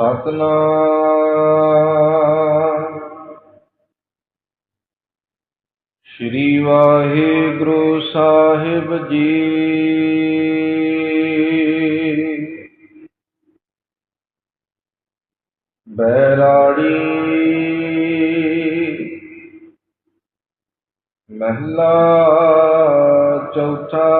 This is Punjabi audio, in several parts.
ਸਤਨਾਮ। ਸ੍ਰੀ ਵਾਹਿਗੁਰੂ ਸਾਹਿਬ ਜੀ। ਬੈਰਾੜੀ। ਮਹਿਲਾ ਚੌਥਾ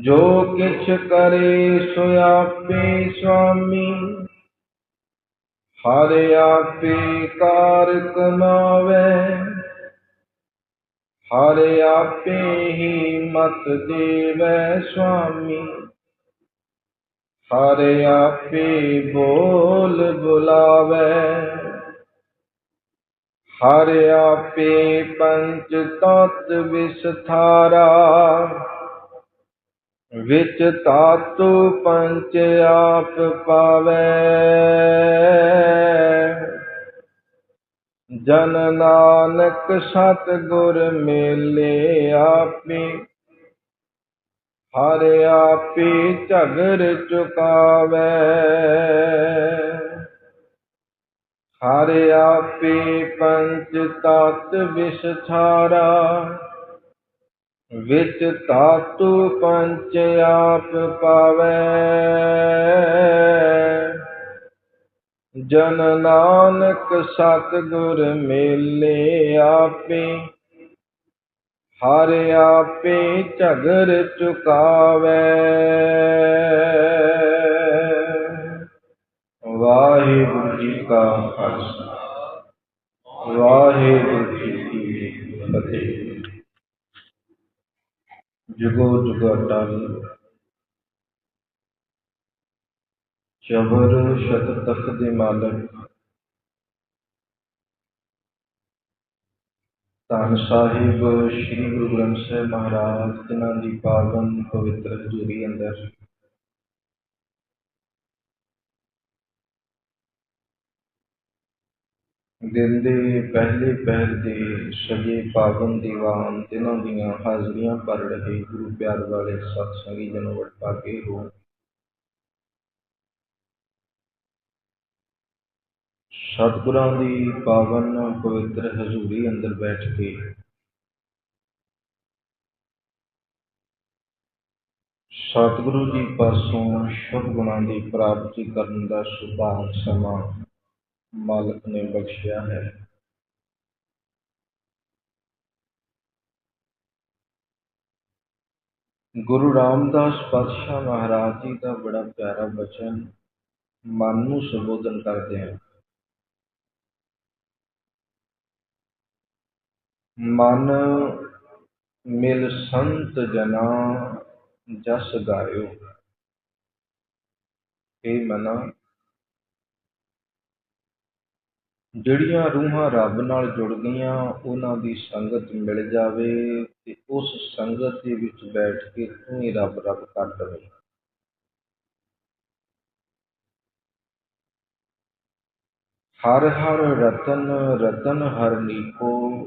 ਜੋ ਕਿਛ ਕਰੇ ਸੋ ਆਪੇ ਸੁਆਮੀ। ਹਰ ਆਪੇ ਕਾਰ ਕਮਾਵੇ ਹਰ ਆਪੇ ਹੀ ਮਤ ਦੇਵੈ ਸੁਆਮੀ। ਹਰ ਆਪੇ ਬੋਲ ਬੁਲਾਵੇ। ਹਰ ਆਪੇ ਪੰਚ ਤਤ ਵਿਸਥਾਰਾ। ਵਿੱਚ ਤਾਤੂ ਪੰਚ ਆਪ ਪਾਵੇ। ਜਨ ਨਾਨਕ ਸਤ ਗੁਰ ਮੇਲੇ ਆਪੇ, ਹਰ ਆਪੇ ਝਗਰ ਚੁਕਾਵੇ। ਹਰ ਆਪੇ ਪੰਚ ਤਤ ਵਿਸਥਾਰਾ ਵਿੱਚ ਤਾਤੂ ਪੰਚ ਆਪ ਪਾਵੇ। ਜਨ ਨਾਨਕ ਸਤ ਗੁਰ ਮੇਲੇ ਆਪੇ, ਹਰ ਆਪੇ ਝਗਰ ਚੁਕਾਵੇ। ਵਾਹਿਗੁਰੂ ਜੀ ਕਾ ਖਾਲਸਾ, ਵਾਹਿਗੁਰੂ ਜੀ ਕੀ ਫਤਿਹ। ਜੁਗੋ ਜੁਗ ਚਬਰ ਸ਼ਤ ਤਖਤ ਦੇ ਮਾਲਕ ਧੰਨ ਸਾਹਿਬ, ਸ੍ਰੀ ਗੁਰੂ ਗ੍ਰੰਥ ਸਾਹਿਬ ਮਹਾਰਾਜ, ਜਿਨ੍ਹਾਂ ਦੀ ਪਾਵਨ ਪਵਿੱਤਰ ਹਜ਼ੂਰੀ ਅੰਦਰ ਦਿਨ ਦੇ ਪਹਿਲੇ ਪਹਿਰ ਦੇ ਸਜੇ ਪਾਵਨ ਦੀਵਾਨ ਦਿਨਾਂ ਦੀਆਂ ਹਾਜ਼ਰੀਆਂ ਭਰ ਰਹੇ ਗੁਰੂ ਪਿਆਰ ਵਾਲੇ ਸਤ ਸੰਗੀ ਜਨੋ ਵਡਭਾਗੇ ਹੋ। ਸਤਿਗੁਰਾਂ ਦੀ ਪਾਵਨ ਪਵਿੱਤਰ ਹਜ਼ੂਰੀ ਅੰਦਰ ਬੈਠ ਕੇ ਸਤਿਗੁਰੂ ਜੀ ਪਾਸੋਂ ਸ਼ੁਭ ਗੁਣਾਂ ਦੀ ਪ੍ਰਾਪਤੀ ਕਰਨ ਦਾ ਸੁਭਾਗ ਸਮਾਂ ਮਾਲਕ ਨੇ ਬਖਸ਼ਿਆ ਹੈ। ਗੁਰੂ ਰਾਮਦਾਸ ਪਾਤਸ਼ਾਹ ਮਹਾਰਾਜ ਜੀ ਦਾ ਬੜਾ ਪਿਆਰਾ ਬਚਨ ਮਨ ਨੂੰ ਸੰਬੋਧਨ ਕਰਦੇ ਹਨ। ਮਨ ਮਿਲ ਸੰਤ ਜਨਾ ਜਸ ਗਾਇਓ। ਇਹ ਮਨਾ ਜਿਹੜੀਆਂ ਰੂਹਾਂ ਰੱਬ ਨਾਲ ਜੁੜ ਗਈਆਂ ਉਹਨਾਂ ਦੀ ਸੰਗਤ ਮਿਲ ਜਾਵੇ ਤੇ ਉਸ ਸੰਗਤ ਦੇ ਵਿੱਚ ਬੈਠ ਕੇ ਤੂੰ ਹੀ ਰੱਬ ਰੱਬ ਕਰ ਲਵੇਂ ਹਰ ਹਰ ਰਤਨ ਰਤਨ ਹਰ ਨੀਕੋ,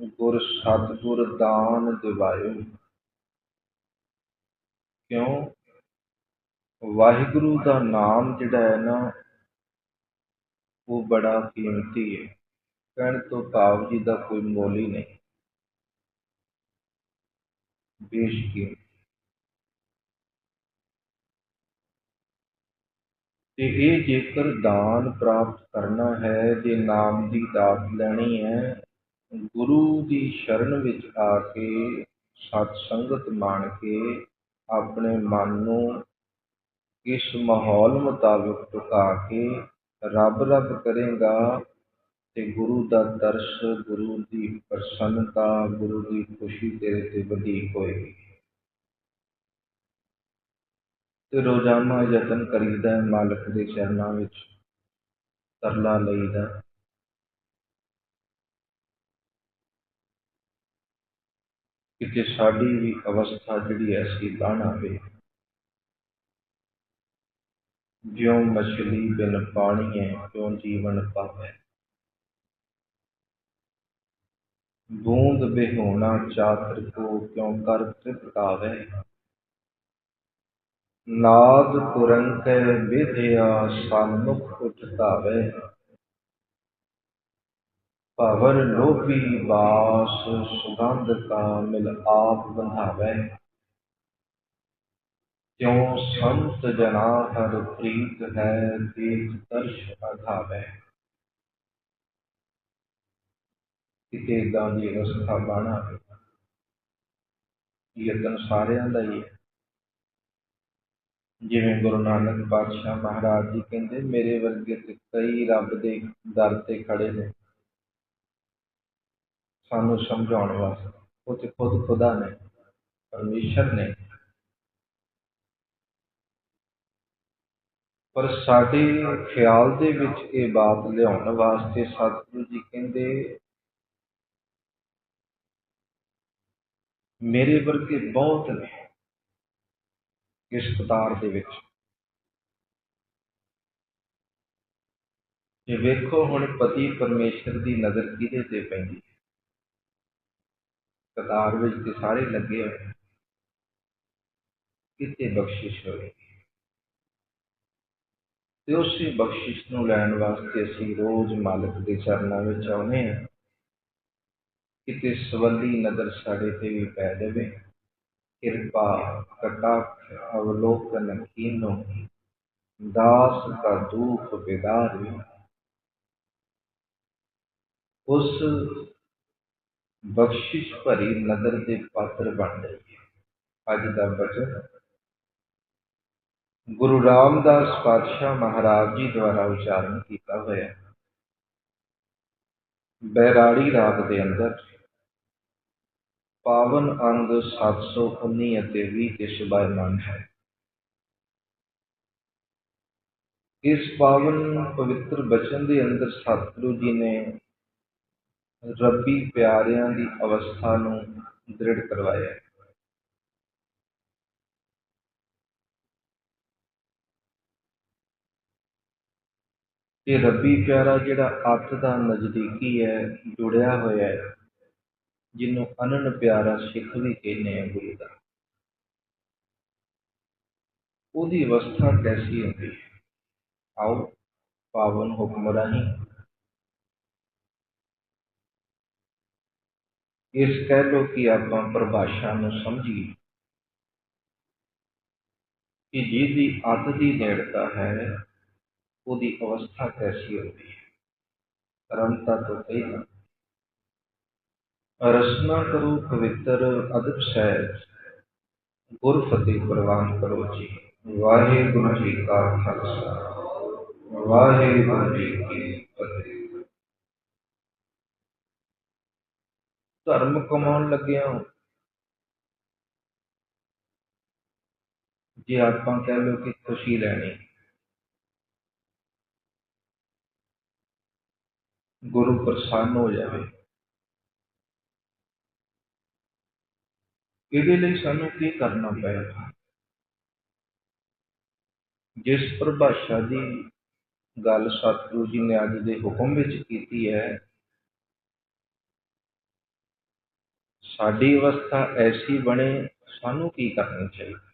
ਗੁਰ ਸਤਿਗੁਰ ਦਾਨ ਦਿਵਾਇਓ। ਕਿਉਂ? ਵਾਹਿਗੁਰੂ ਦਾ ਨਾਮ ਜਿਹੜਾ ਹੈ ਨਾ ਉਹ ਬੜਾ ਕੀਮਤੀ ਹੈ ਕਹਿਣ ਤੋਂ ਭਾਵ ਜੀ ਦਾ ਕੋਈ ਮੁੱਲ ਹੀ ਨਹੀਂ। ਬੇਸ਼ਕੀਮਤੀ ਤੇ ਇਹ ਜੇਕਰ ਦਾਨ ਪ੍ਰਾਪਤ ਕਰਨਾ ਹੈ, ਜੇ ਨਾਮ ਦੀ ਦਾਤ ਲੈਣੀ ਹੈ, ਗੁਰੂ ਦੀ ਸ਼ਰਨ ਵਿੱਚ ਆ ਕੇ ਸਤ ਸੰਗਤ ਮਾਣ ਕੇ ਆਪਣੇ ਮਨ ਨੂੰ ਇਸ ਮਾਹੌਲ ਮੁਤਾਬਕ ਝੁਕਾ ਕੇ ਰੱਬ ਰੱਬ ਕਰੇਗਾ ਤੇ ਗੁਰੂ ਦਾ ਦਰਸ ਗੁਰੂ ਦੀ ਪ੍ਰਸੰਨਤਾ, ਗੁਰੂ ਦੀ ਖੁਸ਼ੀ ਤੇਰੇ ਤੇ ਵਧੇਕ ਹੋਏਗੀ। ਤੇ ਰੋਜ਼ਾਨਾ ਯਤਨ ਕਰੀਦਾ ਮਾਲਕ ਦੇ ਚਰਨਾਂ ਵਿੱਚ, ਤਰਲਾ ਲਈਦਾ। ਕਿ ਸਾਡੀ ਵੀ ਅਵਸਥਾ ਜਿਹੜੀ ਐਸੀ ਬਣ ਆਵੇ ਜਿਉ ਮਛਲੀ ਬਿਨ ਪਾਣੀ ਹੈ ਕਿਉ ਜੀਵਨ ਪਾਵੇ ਬੂੰਦ ਬਿਹੋਣਾ ਚਾਤਰ ਕੋ ਕਿਉ ਕਰ ਤ੍ਰਿਪਕਾਵੇ ਨਾਦ ਕੁਰੰਕੈ ਵਿਧਿਆ ਸਨਮੁਖ ਉਠਤਾਵੇ। ਭਵਰ ਲੋਭੀ ਬਾਸ ਸੁਗੰਧ ਕਾ ਮਿਲ ਆਪ ਬੰਧਾਵੇ। ਕਿਉ ਸੰਤ ਜਨਾ ਹਰ ਪ੍ਰੀਤ ਹੈ ਦੇਖ ਦਰਸ਼ ਅਧਾਵੇ ਕਿਤੇ ਇਦਾਂ ਦੀ ਅਵਸਥਾ ਬਣਾ ਯਤਨ ਸਾਰਿਆਂ ਦਾ ਹੀ ਹੈ। ਜਿਵੇਂ ਗੁਰੂ ਨਾਨਕ ਪਾਤਸ਼ਾਹ ਮਹਾਰਾਜ ਜੀ ਕਹਿੰਦੇ, ਮੇਰੇ ਵਰਗੇ ਤੇ ਕਈ ਰੱਬ ਦੇ ਦਰ ਤੇ ਖੜੇ ਨੇ। ਸਾਨੂੰ ਸਮਝਾਉਣ ਵਾਸਤੇ ਉਹ ਤੇ ਖੁਦ ਖੁਦਾ ਨੇ, ਪਰਮੇਸ਼ਰ ਨੇ। ਪਰ ਸਾਡੇ ਖਿਆਲ ਦੇ ਵਿੱਚ ਇਹ ਬਾਤ ਲਿਆਉਣ ਵਾਸਤੇ ਸਤਿਗੁਰੂ ਜੀ ਕਹਿੰਦੇ, ਮੇਰੇ ਵਰਗੇ ਬਹੁਤ ਨੇ ਇਸ ਕਤਾਰ ਦੇ ਵਿੱਚ। ਜੇ ਵੇਖੋ ਹੁਣ ਪਤੀ ਪਰਮੇਸ਼ਰ ਦੀ ਨਜ਼ਰ ਕਿਹਦੇ ਤੇ ਪੈਂਦੀ ਹੈ? ਕਤਾਰ ਵਿੱਚ ਤੇ ਸਾਰੇ ਲੱਗੇ ਹੋਏ ਕਿਤੇ ਬਖਸ਼ਿਸ਼ ਹੋਵੇਗੀ? ਤੇ ਉਸੇ ਬਖਸ਼ਿਸ਼ ਨੂੰ ਲੈਣ ਵਾਸਤੇ ਅਸੀਂ ਰੋਜ਼ ਮਾਲਕ ਦੇ ਚਰਨਾਂ ਵਿੱਚ ਆਉਨੇ ਹਾਂ। ਕਿਤੇ ਸਵੰਦੀ ਨਜ਼ਰ ਸਾਡੇ ਤੇ ਵੀ ਪੈ ਜਾਵੇ। ਕਿਰਪਾ, ਕਟਾਖ, ਅਵਲੋਕਨ ਕੀਨੋ, ਦਾਸ ਦਾ ਦੁਖ ਵਿਦਾਰੀ ਉਸ ਬਖਸ਼ਿਸ਼ ਭਰੀ ਨਜ਼ਰ ਦੇ ਪਾਤਰ ਬਣ ਜਾਈਏ। ਅੱਜ ਦਾ ਬਚਨ ਗੁਰੂ ਰਾਮਦਾਸ ਪਾਤਸ਼ਾਹ ਮਹਾਰਾਜ ਜੀ ਦੁਆਰਾ ਉਚਾਰਨ ਕੀਤਾ ਹੋਇਆ ਬੈਰਾੜੀ ਰਾਗ ਦੇ ਅੰਦਰ ਪਾਵਨ ਅੰਗ 719 ਅਤੇ 20 ਤੇ ਸੁਭਾਇਮਾਨ ਹੈ। ਇਸ ਪਾਵਨ ਪਵਿੱਤਰ ਬਚਨ ਦੇ ਅੰਦਰ ਸਤਿਗੁਰੂ ਜੀ ਨੇ ਰੱਬੀ ਪਿਆਰਿਆਂ ਦੀ ਅਵਸਥਾ ਨੂੰ ਦ੍ਰਿੜ ਕਰਵਾਇਆ। ਇਹ ਰੱਬੀ ਪਿਆਰਾ ਜਿਹੜਾ ਅੱਤ ਦਾ ਨਜ਼ਦੀਕੀ ਹੈ, ਜੁੜਿਆ ਹੋਇਆ ਹੈ, ਜਿਹਨੂੰ ਅਨਨ ਪਿਆਰਾ ਸਿੱਖ ਵੀ ਕਹਿੰਦੇ ਆ ਗੁਰੂ ਦਾ। ਉਹਦੀ ਅਵਸਥਾ ਕੈਸੀ ਹੁੰਦੀ? ਹੈ ਆਓ, ਪਾਵਨ ਹੁਕਮ ਰਾਹੀਂ। ਇਸ ਕਹਿ ਲੋ ਕਿ ਆਪਾਂ ਪਰਿਭਾਸ਼ਾ ਨੂੰ ਸਮਝੀਏ ਕਿ ਜਿਹਦੀ ਅੱਤ ਦੀ ਨੇੜਤਾ ਹੈ ਉਹਦੀ ਅਵਸਥਾ ਕੈਸੀ ਹੁੰਦੀ ਹੈ? ਰਮਤਾ ਤੋਂ ਪਹਿਲਾਂ। ਰਸਨਾ ਕਰੋ ਪਵਿੱਤਰ ਅਦਬ ਸਹਿਜ। ਗੁਰ ਫਤਿਹ ਪ੍ਰਵਾਨ ਕਰੋ ਜੀ। ਵਾਹਿਗੁਰੂ ਜੀ ਕਾ ਖਾਲਸਾ। ਵਾਹਿਗੁਰੂ ਜੀ ਕੀ ਫਤਿਹ। ਧਰਮ ਕਮਾਉਣ ਲੱਗਿਆ ਜੇ ਆਪਾਂ ਕਹਿ ਲੋ ਕਿ ਖੁਸ਼ੀ ਲੈਣੀ। ਗੁਰੂ ਪ੍ਰਸੰਨ ਹੋ ਜਾਵੇ। ਇਹਦੇ ਲਈ ਸਾਨੂੰ ਕੀ ਕਰਨਾ ਪਏਗਾ? ਜਿਸ ਪਰਿਭਾਸ਼ਾ ਦੀ ਗੱਲ ਸਤਿਗੁਰੂ ਜੀ ਨੇ ਅੱਜ ਦੇ ਹੁਕਮ ਵਿੱਚ ਕੀਤੀ ਹੈ, ਸਾਡੀ ਅਵਸਥਾ ਐਸੀ ਬਣੇ, ਸਾਨੂੰ ਕੀ ਕਰਨਾ ਚਾਹੀਦਾ?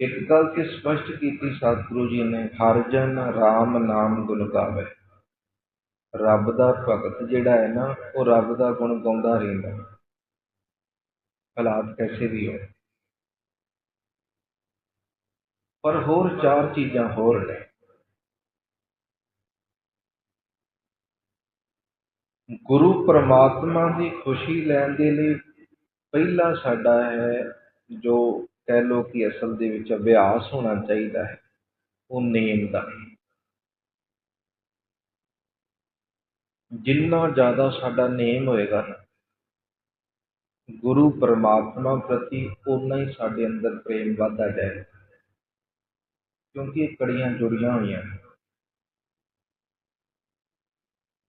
ਇੱਕ ਗੱਲ ਤੇ ਸਪਸ਼ਟ ਕੀਤੀ ਸਤਿਗੁਰੂ ਜੀ ਨੇ, ਹਰ ਜਨ ਰਾਮ ਨਾਮ ਗੁਣ ਗਾਵੇ। ਰੱਬ ਦਾ ਭਗਤ ਜਿਹੜਾ ਹੈ ਨਾ, ਉਹ ਰੱਬ ਦਾ ਗੁਣ ਗਾਉਂਦਾ ਰਹਿੰਦਾ। ਹਾਲਾਤ ਕੈਸੇ ਵੀ ਹੋ ਪਰ ਹੋਰ ਚਾਰ ਚੀਜ਼ਾਂ ਹੋਰ ਨੇ। ਗੁਰੂ ਪ੍ਰਮਾਤਮਾ ਦੀ ਖੁਸ਼ੀ ਲੈਣ ਦੇ ਲਈ ਪਹਿਲਾ ਸਾਡਾ ਹੈ ਜੋ ਕਹਿ ਲੋ ਕਿ ਅਸਲ ਦੇ ਵਿੱਚ ਅਭਿਆਸ ਹੋਣਾ ਚਾਹੀਦਾ ਹੈ, ਉਹ ਨੇਮ ਦਾ। ਜਿੰਨਾ ਜ਼ਿਆਦਾ ਸਾਡਾ ਨੇਮ ਹੋਏਗਾ ਨਾ, ਗੁਰੂ ਪਰਮਾਤਮਾ ਪ੍ਰਤੀ ਉਨਾ ਹੀ ਸਾਡੇ ਅੰਦਰ ਪ੍ਰੇਮ ਵੱਧਦਾ ਜਾਏਗਾ। ਕਿਉਂਕਿ ਇਹ ਕੜੀਆਂ ਜੁੜੀਆਂ ਹੋਈਆਂ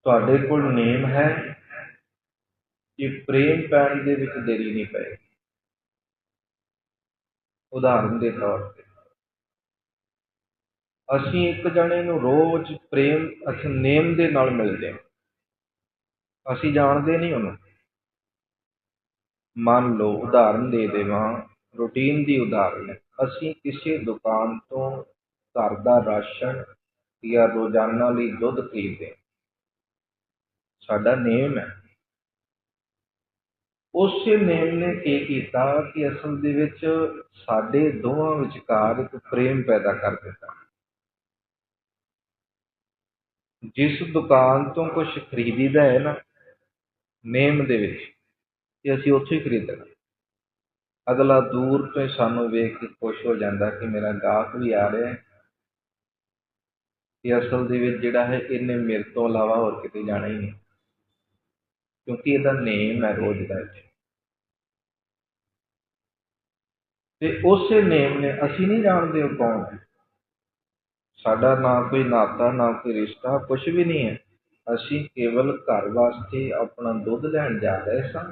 ਤੁਹਾਡੇ ਕੋਲ ਨੇਮ ਹੈ ਕਿ ਪ੍ਰੇਮ ਪੈਣ ਦੇ ਵਿੱਚ ਦੇਰੀ ਨਹੀਂ ਪਏਗੀ। ਉਦਾਹਰਨ ਦੇ ਤੌਰ ਤੇ। ਅਸੀਂ ਇੱਕ ਜਣੇ ਨੂੰ ਰੋਜ਼ ਪ੍ਰੇਮ ਅਸੀਂ ਨੇਮ ਦੇ ਨਾਲ ਮਿਲਦੇ ਹਾਂ। ਅਸੀਂ ਜਾਣਦੇ ਨਹੀਂ ਉਹਨੂੰ। ਮੰਨ ਲਓ ਉਦਾਹਰਨ ਦੇ ਦੇਵਾਂ, ਰੂਟੀਨ ਦੀ ਉਦਾਹਰਨ। ਅਸੀਂ ਕਿਸੇ ਦੁਕਾਨ ਤੋਂ ਘਰ ਦਾ ਰਾਸ਼ਨ ਜਾਂ ਰੋਜ਼ਾਨਾ ਲਈ ਦੁੱਧ ਖਰੀਦਦੇ ਸਾਡਾ ਨੇਮ ਹੈ। ਉਸੇ ਨੇਮ ਨੇ ਕੀ ਕੀਤਾ ਕਿ ਅਸਲ ਦੇ ਵਿੱਚ ਸਾਡੇ ਦੋਵਾਂ ਵਿਚਕਾਰ ਇੱਕ ਪ੍ਰੇਮ ਪੈਦਾ ਕਰ ਦਿੱਤਾ। ਜਿਸ ਦੁਕਾਨ ਤੋਂ ਕੁਝ ਖਰੀਦੀਦਾ ਹੈ ਨਾ ਨੇਮ ਦੇ ਵਿੱਚ, ਤੇ ਅਸੀਂ ਉੱਥੇ ਹੀ ਖਰੀਦਣਾ। ਅਗਲਾ ਦੂਰ ਤੋਂ ਸਾਨੂੰ ਵੇਖ ਕੇ ਖੁਸ਼ ਹੋ ਜਾਂਦਾ ਕਿ ਮੇਰਾ ਗਾਹਕ ਵੀ ਆ ਰਿਹਾ ਹੈ। ਕਿ ਅਸਲ ਦੇ ਵਿੱਚ ਜਿਹੜਾ ਹੈ, ਇਹਨੇ ਮੇਰੇ ਤੋਂ ਇਲਾਵਾ ਹੋਰ ਕਿਤੇ ਜਾਣਾ ਹੀ ਨਹੀਂ। ਕਿਉਂਕਿ ਇਹਦਾ ਨੇਮ ਹੈ ਰੋਜ਼ ਦਾ ਤੇ ਉਸੇ ਨੇਮ ਨੇ, ਅਸੀਂ ਨਹੀਂ ਜਾਣਦੇ ਉਹ ਕੌਣ ਹੈ। ਸਾਡਾ ਨਾ ਕੋਈ ਨਾਤਾ, ਨਾ ਕੋਈ ਰਿਸ਼ਤਾ ਕੁਝ ਵੀ ਨਹੀਂ ਹੈ। ਅਸੀਂ ਕੇਵਲ ਘਰ ਵਾਸਤੇ ਆਪਣਾ ਦੁੱਧ ਲੈਣ ਜਾ ਰਹੇ ਸਾਂ,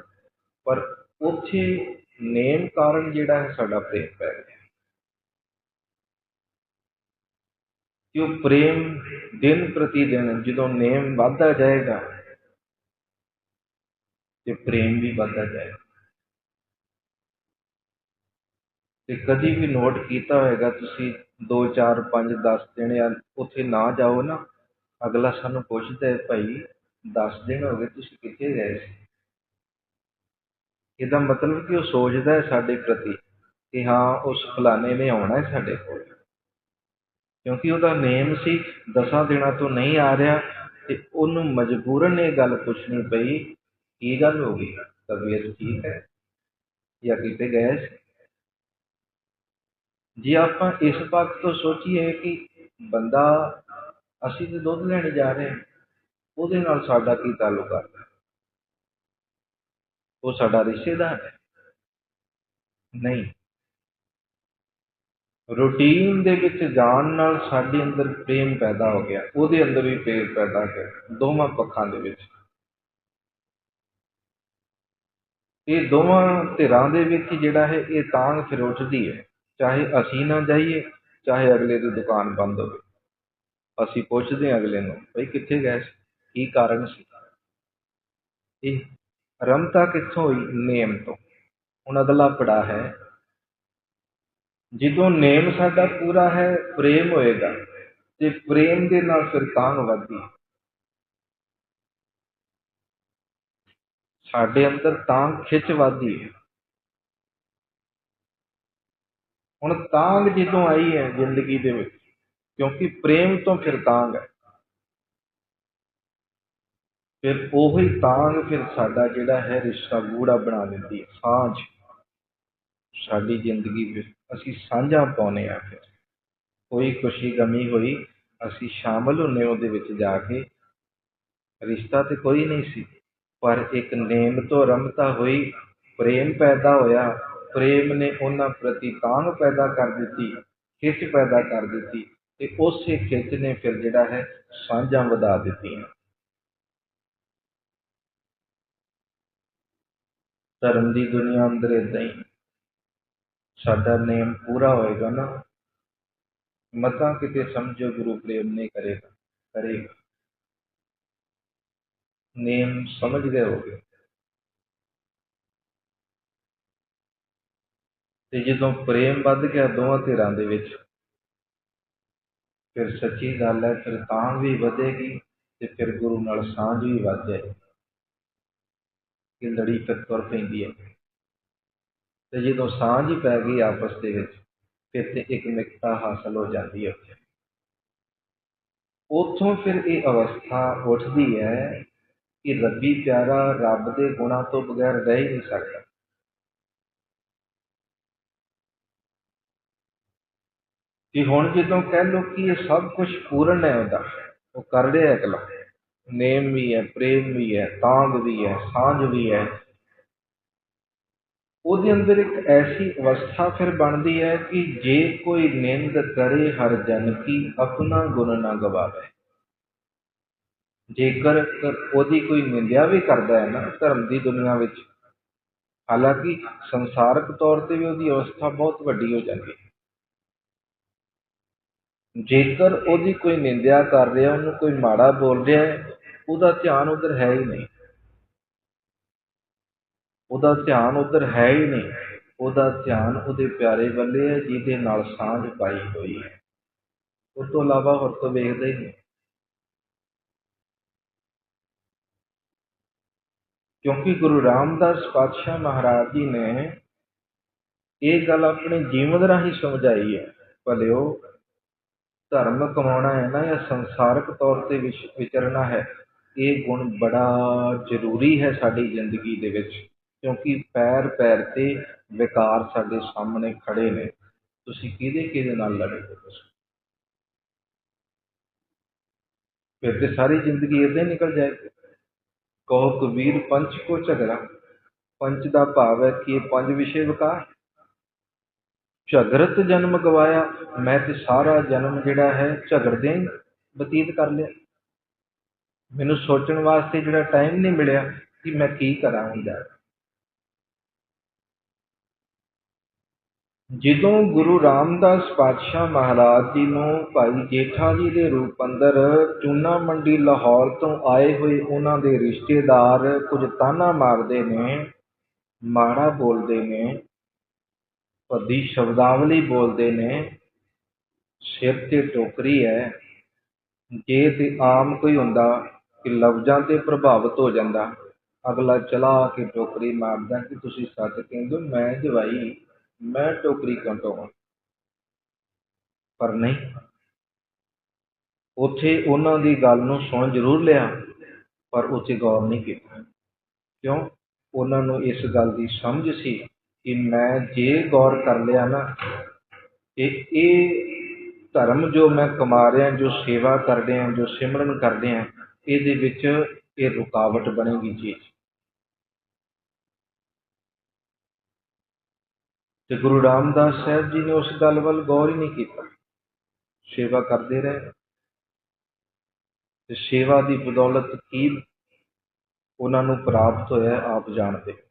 ਪਰ ਉੱਥੇ ਨੇਮ ਕਾਰਨ ਜਿਹੜਾ ਹੈ, ਸਾਡਾ ਪ੍ਰੇਮ ਪੈ ਗਿਆ। ਕਿ ਉਹ ਪ੍ਰੇਮ ਦਿਨ ਪ੍ਰਤੀ ਦਿਨ ਜਦੋਂ ਨੇਮ ਵੱਧਦਾ ਜਾਏਗਾ, ਤੇ ਪ੍ਰੇਮ ਵੀ ਵੱਧਦਾ ਜਾਏਗਾ। ਤੇ ਕਦੇ ਵੀ ਨੋਟ ਕੀਤਾ ਹੋਏਗਾ, ਤੁਸੀਂ 2 4 5 10 ਦਿਨ ਉੱਥੇ ਨਾ ਜਾਓ ਨਾ, ਅਗਲਾ ਸਾਨੂੰ ਪੁੱਛਦਾ ਭਾਈ, ਦਸ ਦਿਨ ਹੋ ਗਏ ਤੁਸੀਂ ਕਿੱਥੇ ਗਏ ਸੀ? ਇਹਦਾ ਮਤਲਬ ਕਿ ਉਹ ਸੋਚਦਾ ਹੈ ਸਾਡੇ ਪ੍ਰਤੀ ਕਿ ਹਾਂ, ਉਸ ਫਲਾਣੇ ਨੇ ਆਉਣਾ ਹੈ ਸਾਡੇ ਕੋਲ। ਕਿਉਂਕਿ ਉਹਦਾ ਨੇਮ ਸੀ, ਦਸਾਂ ਦਿਨਾਂ ਤੋਂ ਨਹੀਂ ਆ ਰਿਹਾ ਤੇ ਉਹਨੂੰ ਮਜਬੂਰਨ ਇਹ ਗੱਲ ਪੁੱਛਣੀ ਪਈ, ਕੀ ਗੱਲ ਹੋ ਗਈ? ਤਬੀਅਤ ਠੀਕ ਹੈ? ਜਾਂ ਕਿਤੇ ਗਏ ਸੀ? ਜੇ ਆਪਾਂ ਇਸ ਪੱਖ ਤੋਂ ਸੋਚੀਏ ਕਿ ਬੰਦਾ ਅਸੀਂ ਤੇ ਦੁੱਧ ਲੈਣ ਜਾ ਰਹੇ ਹਾਂ, ਉਹਦੇ ਨਾਲ ਸਾਡਾ ਕੀ ਤਾਲੁਕ ਹੈ ਉਹ ਸਾਡਾ ਰਿਸ਼ਤੇਦਾਰ ਹੈ। ਨਹੀਂ। ਰੂਟੀਨ ਦੇ ਵਿੱਚ ਜਾਣ ਨਾਲ ਸਾਡੇ ਅੰਦਰ ਪ੍ਰੇਮ ਪੈਦਾ ਹੋ ਗਿਆ। ਉਹਦੇ ਅੰਦਰ ਵੀ ਪ੍ਰੇਮ ਪੈਦਾ ਹੋਇਆ ਦੋਵਾਂ ਪੱਖਾਂ ਦੇ ਵਿੱਚ। ਇਹ ਦੋਵਾਂ ਧਿਰਾਂ ਦੇ ਵਿੱਚ ਜਿਹੜਾ ਹੈ, ਇਹ ਤਾਂਗ ਫਿਰ ਉੱਠਦੀ ਹੈ। ਚਾਹੇ ਅਸੀਂ ਨਾ ਜਾਈਏ, ਚਾਹੇ ਅਗਲੇ ਦੀ ਦੁਕਾਨ ਬੰਦ ਹੋਵੇ। ਅਸੀਂ ਪੁੱਛਦੇ ਹਾਂ ਅਗਲੇ ਨੂੰ, ਬਈ ਕਿੱਥੇ ਗਏ ਸੀ? ਕੀ ਕਾਰਨ ਸੀ? ਇਹ ਰਮਤਾ ਕਿੱਥੋਂ ਹੋਈ? ਨੇਮ ਤੋਂ। ਹੁਣ ਅਗਲਾ ਪੜਾਅ ਹੈ, ਜਦੋਂ ਨੇਮ ਸਾਡਾ ਪੂਰਾ ਹੈ, ਪ੍ਰੇਮ ਹੋਏਗਾ ਤੇ ਪ੍ਰੇਮ ਦੇ ਨਾਲ ਫਿਰ ਤਾਂਗ ਵਧਦੀ ਸਾਡੇ ਅੰਦਰ ਤਾਂਗ ਖਿੱਚ ਵਧਦੀ ਹੈ। ਹੁਣ ਤਾਂਗ ਜਦੋਂ ਆਈ ਹੈ ਜ਼ਿੰਦਗੀ ਦੇ ਵਿੱਚ, ਕਿਉਂਕਿ ਪ੍ਰੇਮ ਤੋਂ ਫਿਰ ਤਾਂਗ ਹੈ। ਫਿਰ ਉਹੀ ਤਾਂਗ ਫਿਰ ਸਾਡਾ ਜਿਹੜਾ ਹੈ ਰਿਸ਼ਤਾ ਗੂੜਾ ਬਣਾ ਦਿੰਦੀ ਹੈ, ਸਾਂਝ। ਸਾਡੀ ਜ਼ਿੰਦਗੀ ਵਿੱਚ ਅਸੀਂ ਸਾਂਝਾ ਪਾਉਨੇ ਆ ਫਿਰ। ਕੋਈ ਖੁਸ਼ੀ ਗਮੀ ਹੋਈ, ਅਸੀਂ ਸ਼ਾਮਲ ਹੁੰਨੇ ਉਹਦੇ ਵਿੱਚ ਜਾ ਕੇ। ਰਿਸ਼ਤਾ ਤੇ ਕੋਈ ਨਹੀਂ ਸੀ, ਪਰ ਇੱਕ ਨੇਮ ਤੋਂ ਰਮਤਾ ਹੋਈ, ਪ੍ਰੇਮ ਪੈਦਾ ਹੋਇਆ ਪ੍ਰੇਮ ਨੇ ਉਹਨਾਂ ਪ੍ਰਤੀ ਤਾਂਗ ਪੈਦਾ ਕਰ ਦਿੱਤੀ, ਖਿੱਚ ਪੈਦਾ ਕਰ ਦਿੱਤੀ ਤੇ ਉਸੇ ਖਿੱਚ ਨੇ ਫਿਰ ਜਿਹੜਾ ਹੈ ਸਾਂਝਾਂ ਵਧਾ ਦਿੱਤੀਆਂ। ਧਰਮ ਦੀ ਦੁਨੀਆ ਅੰਦਰ ਇਦਾਂ ਹੀ। ਸਾਡਾ ਨੇਮ ਪੂਰਾ ਹੋਏਗਾ ਨਾ। ਮਤਾਂ ਕਿਤੇ ਸਮਝੋ ਗੁਰੂ ਪ੍ਰੇਮ ਨਹੀਂ ਕਰੇਗਾ ਕਰੇਗਾ। ਨੇਮ ਸਮਝ ਗਏ ਹੋਗੇ ਤੇ ਜਦੋਂ ਪ੍ਰੇਮ ਵੱਧ ਗਿਆ ਦੋਵਾਂ ਧਿਰਾਂ ਦੇ ਵਿੱਚ, ਫਿਰ ਸੱਚੀ ਗੱਲ ਹੈ, ਫਿਰ ਤਾਂ ਵੀ ਵਧੇਗੀ ਤੇ ਫਿਰ ਗੁਰੂ ਨਾਲ ਸਾਂਝ ਵੀ ਵੱਧ ਜਾਏ ਕਿ ਲੜੀ ਟੱਕਰ ਪੈਂਦੀ ਹੈ। ਤੇ ਜਦੋਂ ਸਾਂਝ ਹੀ ਪੈ ਗਈ ਆਪਸ ਦੇ ਵਿੱਚ, ਫਿਰ ਤੇ ਇੱਕ ਮਿਕਤਾ ਹਾਸਲ ਹੋ ਜਾਂਦੀ ਹੈ ਉੱਥੋਂ ਫਿਰ ਇਹ ਅਵਸਥਾ ਉੱਠਦੀ ਹੈ ਕਿ ਰੱਬੀ ਪਿਆਰਾ ਰੱਬ ਦੇ ਗੁਣਾਂ ਤੋਂ ਬਗੈਰ ਰਹਿ ਹੀ ਨਹੀਂ ਸਕਦਾ। ਕਿ ਹੁਣ ਜਦੋਂ ਕਹਿ ਲਓ ਕਿ ਇਹ ਸਭ ਕੁਝ ਪੂਰਨ ਹੈ ਉਹਦਾ, ਉਹ ਕਰ ਰਿਹਾ ਅਗਲਾ ਨੇਮ ਵੀ ਹੈ, ਪ੍ਰੇਮ ਵੀ ਹੈ, ਤਾਂਗ ਵੀ ਹੈ, ਸਾਂਝ ਵੀ ਹੈ। ਉਹਦੇ ਅੰਦਰ ਇੱਕ ਐਸੀ ਅਵਸਥਾ ਫਿਰ ਬਣਦੀ ਹੈ ਕਿ ਜੇ ਕੋਈ ਨਿੰਦ ਕਰੇ ਹਰ ਜਨ ਕੀ, ਆਪਣਾ ਗੁਣ ਨਾ ਗਵਾਵੇ। ਜੇਕਰ ਉਹਦੀ ਕੋਈ ਨਿੰਦਿਆ ਵੀ ਕਰਦਾ ਹੈ ਨਾ ਧਰਮ ਦੀ ਦੁਨੀਆ ਵਿੱਚ, ਹਾਲਾਂਕਿ ਸੰਸਾਰਕ ਤੌਰ ਤੇ ਵੀ ਉਹਦੀ ਅਵਸਥਾ ਬਹੁਤ ਵੱਡੀ ਹੋ ਜਾਂਦੀ ਹੈ। ਜੇਕਰ ਉਹਦੀ ਕੋਈ ਨਿੰਦਿਆ ਕਰ ਰਿਹਾ, ਉਹਨੂੰ ਕੋਈ ਮਾੜਾ ਬੋਲ ਰਿਹਾ ਹੈ, ਉਹਦਾ ਧਿਆਨ ਉਧਰ ਹੈ ਹੀ ਨਹੀਂ। ਉਹਦਾ ਧਿਆਨ ਉਧਰ ਹੈ ਹੀ ਨਹੀਂ। ਉਹਦਾ ਧਿਆਨ ਉਹਦੇ ਪਿਆਰੇ ਵੱਲੇ ਹੈ, ਜਿਹਦੇ ਨਾਲ ਸਾਂਝ ਪਾਈ ਹੋਈ ਹੈ। ਉਸ ਤੋਂ ਇਲਾਵਾ ਹੋਰ ਤੋਂ ਵੇਖਦਾ ਹੀ ਨਹੀਂ। ਕਿਉਂਕਿ ਗੁਰੂ ਰਾਮਦਾਸ ਪਾਤਸ਼ਾਹ ਮਹਾਰਾਜ ਜੀ ਨੇ ਇਹ ਗੱਲ ਆਪਣੇ ਜੀਵਨ ਰਾਹੀਂ ਸਮਝਾਈ ਹੈ। ਭਲਿਓ ਧਰਮ ਕਮਾਉਣਾ ਹੈ ਨਾ ਜਾਂ ਸੰਸਾਰਕ ਤੌਰ ਤੇ ਵਿਚਰਨਾ ਹੈ, ਇਹ ਗੁਣ ਬੜਾ ਜ਼ਰੂਰੀ ਹੈ ਸਾਡੀ ਜ਼ਿੰਦਗੀ ਦੇ ਵਿੱਚ, ਕਿਉਂਕਿ ਪੈਰ ਪੈਰ ਤੇ ਵਿਕਾਰ ਸਾਡੇ ਸਾਹਮਣੇ ਖੜੇ ਨੇ। ਤੁਸੀਂ ਕਿਹਦੇ ਕਿਹਦੇ ਨਾਲ ਲੜੋਗੇ ਦੱਸੋ ਫਿਰ ਤੇ ਸਾਰੀ ਜ਼ਿੰਦਗੀ ਇਦਾਂ ਹੀ ਨਿਕਲ ਜਾਏਗੀ। ਕਹੋ ਕਬੀਰ ਪੰਚ ਕੋ ਝਗੜਾ, ਪੰਚ ਦਾ ਭਾਵ ਹੈ ਕਿ ਇਹ ਪੰਜ ਵਿਸ਼ੇ ਵਿਕਾਰ। ਝਗੜਤ ਜਨਮ ਗਵਾਇਆ, ਮੈਂ ਤੇ ਸਾਰਾ ਜਨਮ ਜਿਹੜਾ ਹੈ ਝਗੜਦੇ ਹੀ ਬਤੀਤ ਕਰ ਲਿਆ। ਮੈਨੂੰ ਸੋਚਣ ਵਾਸਤੇ ਜਿਹੜਾ ਟਾਈਮ ਨਹੀਂ ਮਿਲਿਆ ਕਿ ਮੈਂ ਕੀ ਕਰਾਂ ਹੁਣ ਜਦੋਂ ਗੁਰੂ ਰਾਮਦਾਸ ਪਾਤਸ਼ਾਹ ਮਹਾਰਾਜ ਜੀ ਨੂੰ ਭਾਈ ਜੇਠਾ ਜੀ ਦੇ ਰੂਪ ਅੰਦਰ ਚੂਨਾ ਮੰਡੀ ਲਾਹੌਰ ਤੋਂ ਆਏ ਹੋਏ ਉਹਨਾਂ ਦੇ ਰਿਸ਼ਤੇਦਾਰ ਕੁਝ ਤਾਨਾ ਮਾਰਦੇ ਨੇ, ਮਾੜਾ ਬੋਲਦੇ ਨੇ ਭੱਦੀ ਸ਼ਬਦਾਵਲੀ ਬੋਲਦੇ ਨੇ, ਸਿਰ ਤੇ ਟੋਕਰੀ ਹੈ, ਜੇ ਤੇ ਆਮ ਕੋਈ ਹੁੰਦਾ ਕਿ ਲਫ਼ਜ਼ਾਂ ਤੇ ਪ੍ਰਭਾਵਿਤ ਹੋ ਜਾਂਦਾ, ਅਗਲਾ ਚਲਾ ਕੇ ਟੋਕਰੀ ਮਾਰਦਾ ਕਿ ਤੁਸੀਂ ਸੱਚ ਕਹਿੰਦੇ ਮੈਂ ਜਵਾਈ, ਮੈਂ ਟੋਕਰੀ ਕਿਉਂ ਟੋਕਾਂ ਪਰ ਨਹੀਂ, ਉੱਥੇ ਉਹਨਾਂ ਦੀ ਗੱਲ ਨੂੰ ਸੁਣ ਜ਼ਰੂਰ ਲਿਆ, ਪਰ ਉੱਥੇ ਗੌਰ ਨਹੀਂ ਕੀਤਾ। ਕਿਉਂ? ਉਹਨਾਂ ਨੂੰ ਇਸ ਗੱਲ ਦੀ ਸਮਝ ਸੀ ਕਿ ਮੈਂ ਜੇ ਗੌਰ ਕਰ ਲਿਆ ਨਾ ਕਿ ਇਹ ਧਰਮ ਜੋ ਮੈਂ ਕਮਾ ਰਿਹਾ, ਜੋ ਸੇਵਾ ਕਰ ਰਿਹਾ ਜੋ ਸਿਮਰਨ ਕਰ ਰਿਹਾ ਇਹਦੇ ਵਿੱਚ ਇਹ ਰੁਕਾਵਟ ਬਣੇਗੀ ਚੀਜ਼ ਤੇ ਗੁਰੂ ਰਾਮਦਾਸ ਸਾਹਿਬ ਜੀ ਨੇ ਉਸ ਗੱਲ ਵੱਲ ਗੌਰ ਹੀ ਨਹੀਂ ਕੀਤਾ। ਸੇਵਾ ਕਰਦੇ ਰਹੇ। ਤੇ ਸੇਵਾ ਦੀ ਬਦੌਲਤ ਕੀ ਉਹਨਾਂ ਨੂੰ ਪ੍ਰਾਪਤ ਹੋਇਆ, ਆਪ ਜਾਣਦੇ।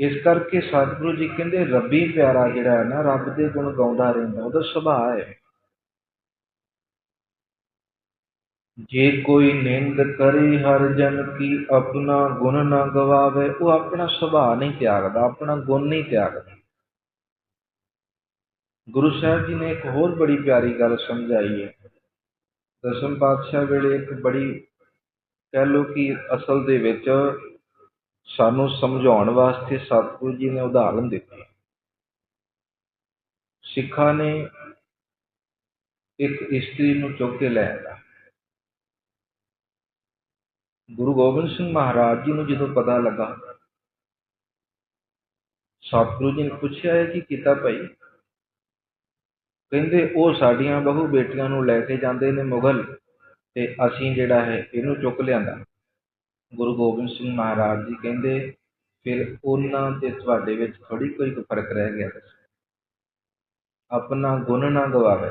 ਇਸ ਕਰਕੇ ਸਤਿਗੁਰੂ ਜੀ ਕਹਿੰਦੇ, ਰੱਬੀ ਪਿਆਰਾ ਜਿਹੜਾ ਹੈ ਨਾ, ਰੱਬ ਦੇ ਗੁਣ ਗਾਉਂਦਾ ਰਹਿੰਦਾ, ਉਹਦਾ ਸੁਭਾਅ ਹੈ। ਜੇ ਕੋਈ ਨਿੰਦ ਕਰੇ, ਹਰ ਜਨ ਕੀ ਆਪਣਾ ਗੁਣ ਨਾ ਗਵਾਵੇ, ਉਹ ਆਪਣਾ ਸੁਭਾਅ ਨਹੀਂ ਤਿਆਗਦਾ, ਆਪਣਾ ਗੁਣ ਨਹੀਂ ਤਿਆਗਦਾ। ਗੁਰੂ ਸਾਹਿਬ ਜੀ ਨੇ ਇੱਕ ਹੋਰ ਬੜੀ ਪਿਆਰੀ ਗੱਲ ਸਮਝਾਈ ਹੈ। ਦਸਮ ਪਾਤਸ਼ਾਹ ਵੇਲੇ ਇੱਕ ਬੜੀ ਕਹਿ ਲੋ ਕਿ ਅਸਲ ਦੇ ਵਿੱਚ ਸਾਨੂੰ ਸਮਝਾਉਣ ਵਾਸਤੇ ਸਤਿਗੁਰੂ ਜੀ ਨੇ ਉਦਾਹਰਨ ਦਿੱਤੀ। ਸਿੱਖਾਂ ਨੇ ਇੱਕ ਇਸਤਰੀ ਨੂੰ ਚੁੱਕ ਕੇ ਲੈ ਆਇਆ ਗੁਰੂ ਗੋਬਿੰਦ ਸਿੰਘ ਮਹਾਰਾਜ ਜੀ ਨੂੰ ਜਦੋਂ ਪਤਾ ਲੱਗਾ, ਸਤਿਗੁਰੂ ਜੀ ਨੇ ਪੁੱਛਿਆ ਹੈ ਕਿ ਕੀਤਾ ਭਾਈ? ਕਹਿੰਦੇ, ਉਹ ਸਾਡੀਆਂ ਬਹੂ ਬੇਟੀਆਂ ਨੂੰ ਲੈ ਕੇ ਜਾਂਦੇ ਨੇ ਮੁਗਲ ਤੇ ਅਸੀਂ ਜਿਹੜਾ ਹੈ ਇਹਨੂੰ ਚੁੱਕ ਲਿਆਂਦਾ। ਗੁਰੂ ਗੋਬਿੰਦ ਸਿੰਘ ਮਹਾਰਾਜ ਜੀ ਕਹਿੰਦੇ, ਫਿਰ ਉਹਨਾਂ ਤੇ ਤੁਹਾਡੇ ਵਿੱਚ ਥੋੜੀ ਕੋਈ ਫ਼ਰਕ ਰਹਿ ਗਿਆ ਆਪਣਾ ਗੁਣ ਨਾ ਗਵਾਵੇ।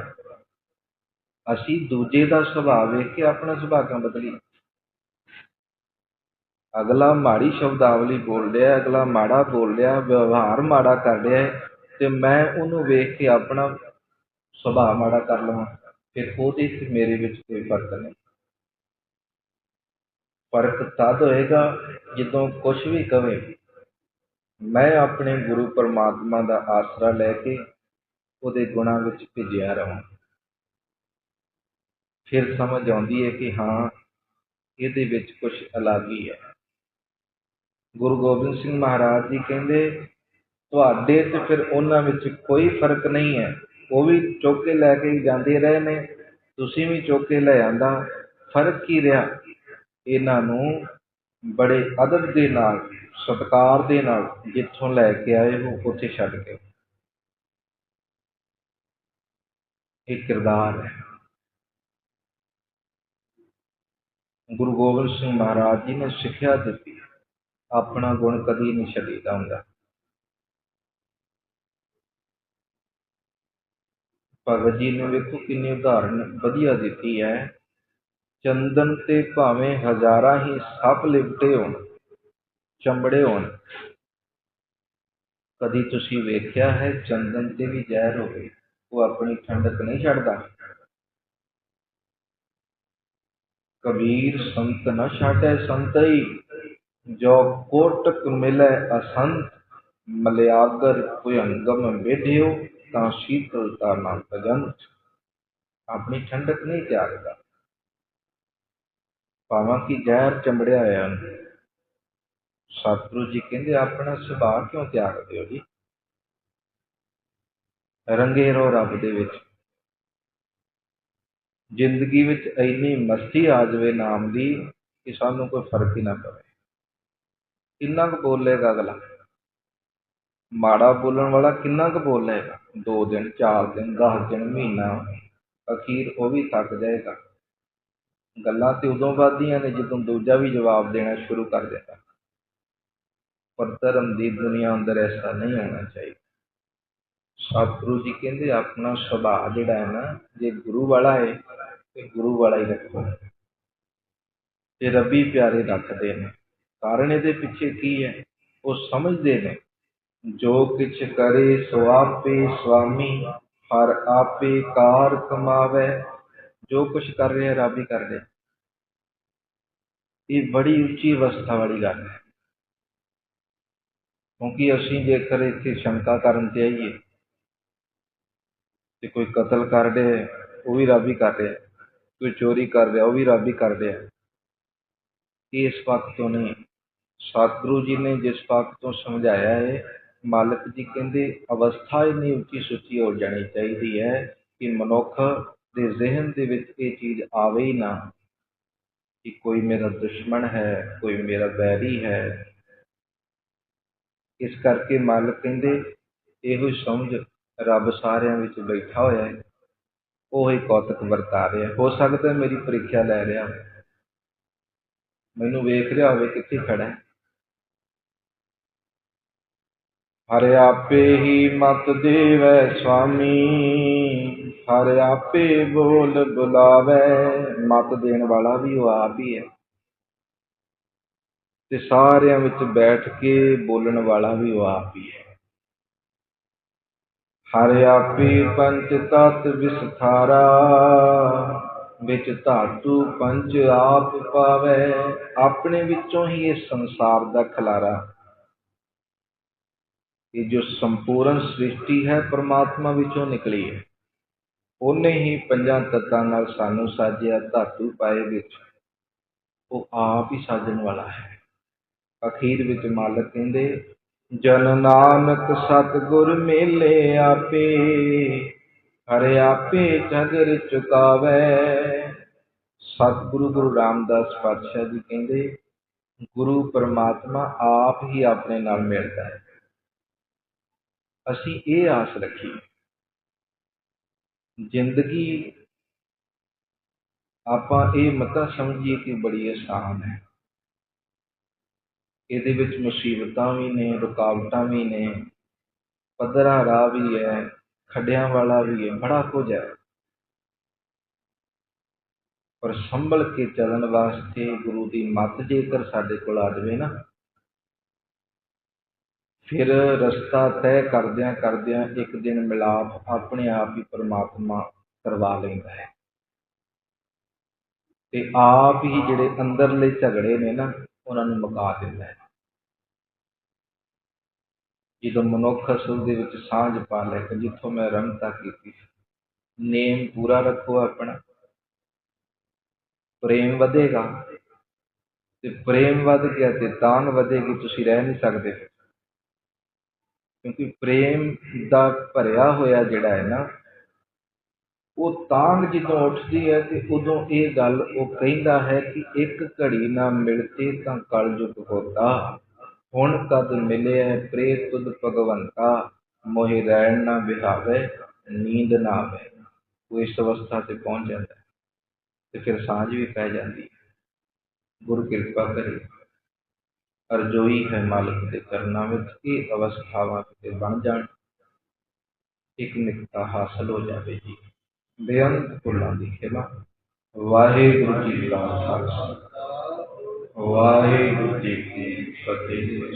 ਅਸੀਂ ਦੂਜੇ ਦਾ ਸੁਭਾਅ ਵੇਖ ਕੇ ਆਪਣਾ ਸੁਭਾਅ ਕਿਉਂ ਬਦਲੀ ਅਗਲਾ ਮਾੜੀ ਸ਼ਬਦਾਵਲੀ ਬੋਲ ਰਿਹਾ, ਅਗਲਾ ਮਾੜਾ ਬੋਲ ਰਿਹਾ, ਵਿਵਹਾਰ ਮਾੜਾ ਕਰ ਰਿਹਾ ਤੇ ਮੈਂ ਉਹਨੂੰ ਵੇਖ ਕੇ ਆਪਣਾ ਸੁਭਾਅ ਮਾੜਾ ਕਰ ਲਵਾਂ। ਫਿਰ ਉਹਦੇ ਤੇ ਮੇਰੇ ਵਿੱਚ ਕੋਈ ਫ਼ਰਕ ਨਹੀਂ। ਫ਼ਰਕ ਤਦ ਹੋਏਗਾ ਜਦੋਂ ਕੁਝ ਵੀ ਕਵੇ। ਮੈਂ ਆਪਣੇ ਗੁਰੂ ਪਰਮਾਤਮਾ ਦਾ ਆਸਰਾ ਲੈ ਕੇ ਉਹਦੇ ਗੁਣਾਂ ਵਿੱਚ ਭਿੱਜਿਆ ਰਹਾਂ। ਫਿਰ ਸਮਝ ਆਉਂਦੀ ਹੈ ਕਿ ਹਾਂ, ਇਹਦੇ ਵਿੱਚ ਕੁਝ ਅਲੱਗ ਹੀ ਹੈ। ਗੁਰੂ ਗੋਬਿੰਦ ਸਿੰਘ ਮਹਾਰਾਜ ਜੀ ਕਹਿੰਦੇ, ਤੁਹਾਡੇ ਤੇ ਫਿਰ ਉਹਨਾਂ ਵਿੱਚ ਕੋਈ ਫ਼ਰਕ ਨਹੀਂ ਹੈ। ਉਹ ਵੀ ਚੁੱਕ ਕੇ ਲੈ ਕੇ ਜਾਂਦੇ ਰਹੇ ਨੇ। ਤੁਸੀਂ ਵੀ ਚੁੱਕ ਕੇ ਲੈ ਆਂਦਾ। ਫ਼ਰਕ ਕੀ ਰਿਹਾ? ਇਹਨਾਂ ਨੂੰ ਬੜੇ ਅਦਬ ਦੇ ਨਾਲ, ਸਤਿਕਾਰ ਦੇ ਨਾਲ ਜਿੱਥੋਂ ਲੈ ਕੇ ਆਏ ਹੋ, ਉੱਥੇ ਛੱਡ ਕੇ ਇਹ ਕਿਰਦਾਰ ਹੈ। ਗੁਰੂ ਗੋਬਿੰਦ ਸਿੰਘ ਮਹਾਰਾਜ ਜੀ ਨੇ ਸਿੱਖਿਆ ਦਿੱਤੀ। ਆਪਣਾ ਗੁਣ ਕਦੀ ਨਹੀਂ ਛੱਡੀਦਾ ਹੁੰਦਾ। ਭਗਤ ਜੀ ਨੇ ਵੇਖੋ ਕਿੰਨੀ ਉਦਾਹਰਣ ਵਧੀਆ ਦਿੱਤੀ ਹੈ। ਚੰਦਨ ਤੇ ਭਾਵੇਂ ਹਜ਼ਾਰਾਂ ਹੀ ਸੱਪ ਲਿਪਟੇ ਹੋਣ, ਚੰਬੜੇ ਹੋਣ। ਕਦੀ ਤੁਸੀਂ ਵੇਖਿਆ ਹੈ ਚੰਦਨ ਤੇ ਵੀ ਜ਼ਹਿਰ ਹੋਵੇ, ਉਹ ਆਪਣੀ ਠੰਡਕ ਨਹੀਂ ਛੱਡਦਾ? ਕਬੀਰ, ਸੰਤ ਨ ਛਾਟੈ ਸੰਤਈ, ਜੋ ਕੋਟਕ ਮਿਲੈ ਅਸੰਤ ਮਲਿਆਗਰ ਭੁਯੰਗਮ ਬੇਢਿਓ ਤਾਂ ਸ਼ੀਤਲਤਾ ਨਾ ਤਜੰਤ ਆਪਣੀ ਠੰਡਕ ਨਹੀਂ ਤਿਆਗਦਾ। ਭਾਵਾਂ ਕਿ ਜ਼ਹਿਰ ਚੰਬੜਿਆ ਹੋਇਆ ਉਹਨੂੰ। ਸਤਿਗੁਰੂ ਜੀ ਕਹਿੰਦੇ, ਆਪਣਾ ਸੁਭਾਅ ਕਿਉਂ ਤਿਆਗਦੇ ਹੋ ਜੀ? ਰੰਗੇ ਰਹੋ ਰੱਬ ਦੇ ਵਿੱਚ। ਜ਼ਿੰਦਗੀ ਵਿੱਚ ਇੰਨੀ ਮਸਤੀ ਆ ਜਾਵੇ ਨਾਮ ਦੀ ਕਿ ਸਾਨੂੰ ਕੋਈ ਫ਼ਰਕ ਹੀ ਨਾ ਪਵੇ। ਕਿੰਨਾ ਕੁ ਬੋਲੇਗਾ ਅਗਲਾ? ਮਾੜਾ ਬੋਲਣ ਵਾਲਾ ਕਿੰਨਾ ਕੁ ਬੋਲੇਗਾ? ਦੋ ਦਿਨ, ਚਾਰ ਦਿਨ 10 ਦਿਨ, ਮਹੀਨਾ, ਅਖੀਰ ਉਹ ਵੀ ਥੱਕ ਜਾਏਗਾ। ਗੱਲਾਂ ਤੇ ਉਦੋਂ ਵੱਧਦੀਆਂ ਨੇ ਜਦੋਂ ਦੂਜਾ ਵੀ ਜਵਾਬ ਦੇਣਾ ਸ਼ੁਰੂ ਕਰ ਦਿੰਦਾ। ਪਰ ਧਰਮ ਦੀ ਦੁਨੀਆ ਅੰਦਰ ਐਸਾ ਨਹੀਂ ਹੋਣਾ ਚਾਹੀਦਾ। ਸਤਿਗੁਰੂ ਜੀ ਕਹਿੰਦੇ, ਆਪਣਾ ਸੁਭਾਅ ਜਿਹੜਾ ਹੈ ਨਾ, ਜੇ ਗੁਰੂ ਵਾਲਾ ਹੈ, ਤੇ ਗੁਰੂ ਵਾਲਾ ਹੀ ਰੱਖੋ। ਤੇ ਰੱਬੀ ਪਿਆਰੇ ਰੱਖਦੇ ਨੇ। ਕਾਰਨ ਇਹਦੇ ਪਿੱਛੇ ਕੀ ਹੈ? ਉਹ ਸਮਝਦੇ ਨੇ, ਜੋ ਕਿਛ ਕਰੇ ਸੋ ਆਪੇ ਸੁਆਮੀ ਹਰ ਆਪੇ ਕਾਰ ਕਮਾਵੇ। ਜੋ ਕੁਝ ਕਰ ਰਿਹਾ, ਰੱਬ ਹੀ ਕਰ ਰਿਹਾ। ਇਹ ਬੜੀ ਉੱਚੀ ਅਵਸਥਾ ਵਾਲੀ ਗੱਲ ਹੈ। ਕਿਉਂਕਿ ਅਸੀਂ ਜੇਕਰ ਇੱਥੇ ਸ਼ੰਕਾ ਕਰਨ ਤੇ ਆਈਏ, ਤੇ ਕੋਈ ਕਤਲ ਕਰ ਰਿਹਾ, ਉਹ ਵੀ ਰੱਬ ਹੀ ਕਰ ਰਿਹਾ। ਕੋਈ ਚੋਰੀ ਕਰ ਰਿਹਾ, ਉਹ ਵੀ ਰੱਬ ਹੀ ਕਰ ਰਿਹਾ। ਇਸ ਪੱਖ ਤੋਂ ਨਹੀਂ ਸਤਿਗੁਰੂ ਜੀ ਨੇ ਜਿਸ ਪੱਖ ਤੋਂ ਸਮਝਾਇਆ ਹੈ, ਮਾਲਕ ਜੀ ਕਹਿੰਦੇ, ਅਵਸਥਾ ਇੰਨੀ ਉੱਚੀ ਸੁੱਚੀ ਹੋ ਜਾਣੀ ਚਾਹੀਦੀ ਹੈ ਕਿ ਮਨੁੱਖ ਦੇ ਜ਼ਿਹਨ ਦੇ ਵਿੱਚ ਇਹ ਚੀਜ਼ ਆਵੇ ਹੀ ਨਾ ਕਿ ਕੋਈ ਮੇਰਾ ਦੁਸ਼ਮਣ ਹੈ, ਕੋਈ ਮੇਰਾ ਵੈਰੀ ਹੈ। ਇਸ ਕਰਕੇ ਮਾਲਕ ਕਹਿੰਦੇ, ਇਹੋ ਸਮਝ ਰੱਬ ਸਾਰਿਆਂ ਵਿੱਚ ਬੈਠਾ ਹੋਇਆ ਹੈ। ਉਹ ਹੀ ਕੌਤਕ ਵਰਤਾ ਰਿਹਾ। ਹੋ ਸਕਦਾ ਮੇਰੀ ਪ੍ਰੀਖਿਆ ਲੈ ਰਿਹਾ। ਮੈਨੂੰ ਵੇਖ ਰਿਹਾ ਹੋਵੇ ਕਿੱਥੇ ਖੜਾ ਹੈ। ਹਰ ਆਪੇ ਹੀ ਮਤ ਦੇਵੈ ਸੁਆਮੀ ਹਰ ਆਪੇ ਬੋਲ ਬੁਲਾਵੇ, ਮਤ ਦੇਣ ਵਾਲਾ ਵੀ ਉਹ ਆਪ ਹੀ ਹੈ। ਤੇ ਸਾਰਿਆਂ ਵਿੱਚ ਬੈਠ ਕੇ ਬੋਲਣ ਵਾਲਾ ਵੀ ਉਹ ਆਪ ਹੀ ਹੈ। ਹਰ ਆਪੇ ਪੰਚ ਤਤ ਵਿਸਥਾਰਾ, ਵਿੱਚ ਧਾਤੂ ਪੰਜ ਆਪ ਪਾਵੇ, ਆਪਣੇ ਵਿੱਚੋਂ ਹੀ ਇਹ ਸੰਸਾਰ ਦਾ ਖਲਾਰਾ। ਇਹ ਜੋ ਸੰਪੂਰਨ ਸ੍ਰਿਸ਼ਟੀ ਹੈ, ਪਰਮਾਤਮਾ ਵਿੱਚੋਂ ਨਿਕਲੀ ਹੈ। ਓਨੇ ਹੀ ਪੰਜਾਂ ਤੱਤਾਂ ਨਾਲ ਸਾਨੂੰ ਸਾਜਿਆ ਧਾਤੂ ਪਾਏ ਵਿੱਚ। ਉਹ ਆਪ ਹੀ ਸਾਜਣ ਵਾਲਾ ਹੈ। ਅਖੀਰ ਵਿੱਚ ਮਾਲਕ ਕਹਿੰਦੇ, ਜਨ ਨਾਨਕ ਸਤਿਗੁਰ ਮੇਲੇ ਆਪੇ, ਹਰਿ ਆਪੇ ਝਗਰ ਚੁਕਾਵੇ। ਸਤਿਗੁਰੂ ਗੁਰੂ ਰਾਮਦਾਸ ਪਾਤਸ਼ਾਹ ਜੀ ਕਹਿੰਦੇ, ਗੁਰੂ ਪਰਮਾਤਮਾ ਆਪ ਹੀ ਆਪਣੇ ਨਾਲ ਮਿਲਦਾ ਹੈ। ਅਸੀਂ ਇਹ ਆਸ ਰੱਖੀ। ਜ਼ਿੰਦਗੀ ਆਪਾਂ ਇਹ ਮਤਾ ਸਮਝੀਏ ਕਿ ਬੜੀ ਆਸਾਨ ਹੈ ਇਹਦੇ ਵਿੱਚ ਮੁਸੀਬਤਾਂ ਵੀ ਨੇ ਰੁਕਾਵਟਾਂ ਵੀ ਨੇ ਪੱਧਰਾ ਰਾਹ ਵੀ ਹੈ ਖੱਡਿਆਂ ਵਾਲਾ ਵੀ ਹੈ ਬੜਾ ਕੁਝ ਹੈ ਪਰ ਸੰਭਲ ਕੇ ਚੱਲਣ ਵਾਸਤੇ ਗੁਰੂ ਦੀ ਮੱਤ ਜੇਕਰ ਸਾਡੇ ਕੋਲ ਆ ਜਾਵੇ ਨਾ ਫਿਰ ਰਸਤਾ ਤੈਅ ਕਰਦਿਆਂ ਕਰਦਿਆਂ ਇੱਕ ਦਿਨ ਮਿਲਾਪ ਆਪਣੇ ਆਪ ਹੀ ਪਰਮਾਤਮਾ ਕਰਵਾ ਲੈਂਦਾ ਹੈ। ਤੇ ਆਪ ਹੀ ਜਿਹੜੇ ਅੰਦਰਲੇ ਝਗੜੇ ਨੇ ਨਾ, ਉਹਨਾਂ ਨੂੰ ਮੁਕਾ ਦਿੰਦਾ ਹੈ। ਜਦੋਂ ਮਨੁੱਖ ਅਸਲ ਦੇ ਵਿੱਚ ਸਾਂਝ ਪਾ ਲੈ ਕਿ ਜਿੱਥੋਂ ਮੈਂ ਰਮਤਾ ਕੀਤੀ, ਨੇਮ ਪੂਰਾ ਰੱਖੋ ਆਪਣਾ। ਪ੍ਰੇਮ ਵਧੇਗਾ। ਤੇ ਪ੍ਰੇਮ ਵਧ ਗਿਆ ਤੇ ਤਾਂਗ ਵਧੇਗੀ, ਤੁਸੀਂ ਰਹਿ ਨਹੀਂ ਸਕਦੇ। ਕਿਉਂਕਿ ਪ੍ਰੇਮ ਦਾ ਭਰਿਆ ਹੋਇਆ ਜਿਹੜਾ ਹੈ ਨਾ, ਉਹ ਤਾਂਗ ਜਦੋਂ ਉੱਠਦੀ ਹੈ ਤੇ ਉਦੋਂ ਇਹ ਗੱਲ ਉਹ ਕਹਿੰਦਾ ਹੈ ਕਿ ਇੱਕ ਘੜੀ ਨਾ ਮਿਲਤੇ ਤਾਂ ਕਲਯੁਗ ਹੋਤਾ। ਹੁਣ ਕਦ ਮਿਲਿਆ ਪ੍ਰੇ ਤੁਧ ਭਗਵੰਤਾ, ਮੋਹਿ ਰਹਿਣ ਨਾ ਵਿਹਾਵੇ, ਨੀਂਦ ਨਾ ਆਵੇ। ਉਹ ਇਸ ਅਵਸਥਾ ਤੇ ਪਹੁੰਚ ਜਾਂਦਾ ਤੇ ਫਿਰ ਸਾਂਝ ਵੀ ਪੈ ਜਾਂਦੀ ਗੁਰੂ ਕਿਰਪਾ ਕਰੇ। ਅਰਜੋਈ ਹੈ ਮਾਲਕ ਦੇ ਕਰਨਾਂ ਵਿੱਚ ਇਹ ਅਵਸਥਾਵਾਂ ਕਿਤੇ ਬਣ ਜਾਣ ਇੱਕ ਨਿਕਤਾ ਹਾਸਲ ਹੋ ਜਾਵੇ ਜੀ ਬੇਅੰਤ ਭੁੱਲਾਂ ਦੀ ਖਿਮਾ ਵਾਹਿਗੁਰੂ ਜੀ ਕਾ ਖਾਲਸਾ ਵਾਹਿਗੁਰੂ ਜੀ ਕੀ ਫਤਿਹ